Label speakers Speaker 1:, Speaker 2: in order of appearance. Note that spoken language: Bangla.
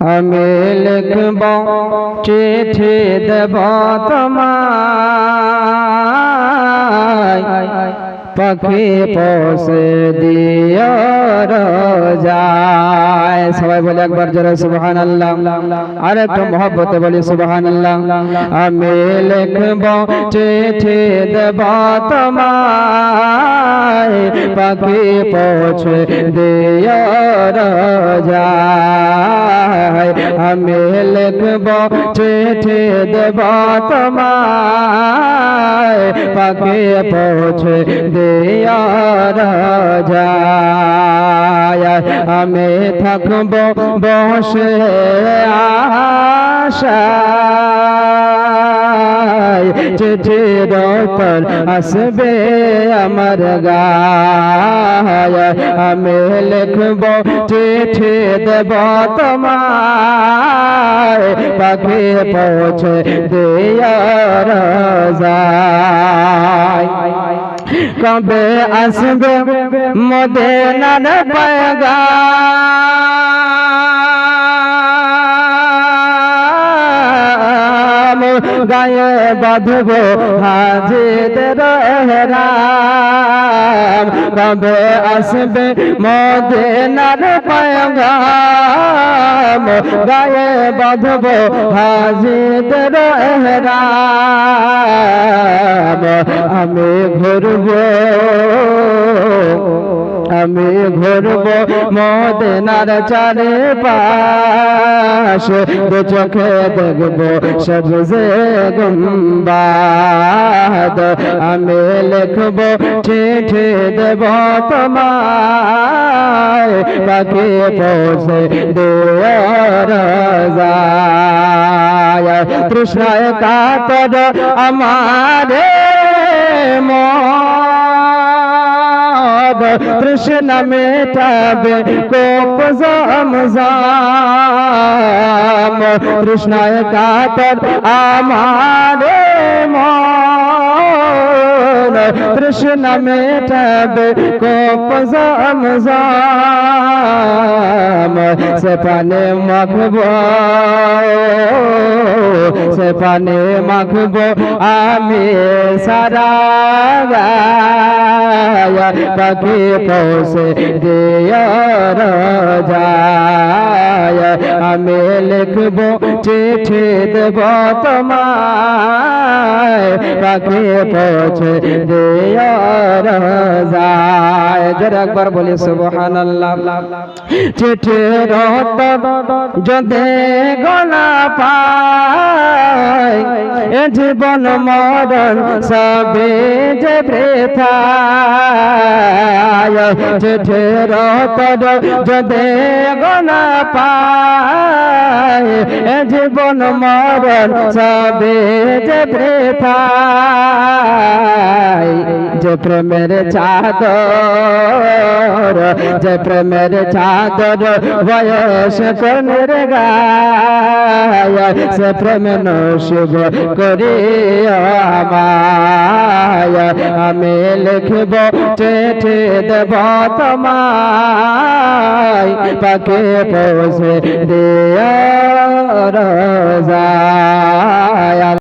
Speaker 1: আমি লিখব চিঠি দেব তোমায়। পাখি পোষে দিও যায় সবাই বলে একবার জোরে সুবহান আল্লাহ আর একটু মহব্বতে বলি সুবহান আল্লাহ আমি লিখব, চিঠি দেব তোমায়। পাখি পোষে দিও যায় আমি লিখব, চিঠি দেব তোমায়। পাখি পৌঁছে দিয়ার যায় আমি থাকব বসে আশায় চিঠির পর আসবে আমার গায়। আমি লিখব চিঠি দেব তোমায়। পাখি পৌঁছে দিয়ার কবে আসবে মদেনার পায়গা গায়ে বাঁধব হাজিদের হেরাম। কবে আসবে মদিনার পায়গাম। গায়ে বাঁধব হাজিদের হেরাম। আমি ঘুরব আমি ঘুরব মদিনার চারে পাশ দু চোখে দেখব সবজে গুম্বাদ। আমি লিখব, চিঠি দেব তোমায়। পাখি পৌঁছে দেওয়ার যায় তৃষ্ণায় কাতর আমারে। মদ তৃষ্ণা মেটাবে কোপ জমজাম তৃষ্ণায় কাতর আমারে মন তৃষ্ণা মেটাবে কোপ জাম সে পানে মাখব, সে পানে মাখব আমি সারা পাখি পৌঁছে দিয়ার যায় আমি লিখব চিঠি দেব তোমায়। পাখি পৌঁছে দিয়ার যায় যারা একবার বলি, সুবহানাল্লাহ। চিঠি রত যদি গলা পায়, এ জীবন মরণ সবে যে বৃথায়। চিঠি রত যদি গলা পায় জীবন মরণ সবে যে যে প্রেমের চাদর, যে প্রেমের চাদর বয়স কনের গায়, সে প্রেম নশুভ করি আমায়। আমি লিখব চেঠে দেব তোমায়। পাকে পৌঁছে দেয়া যায়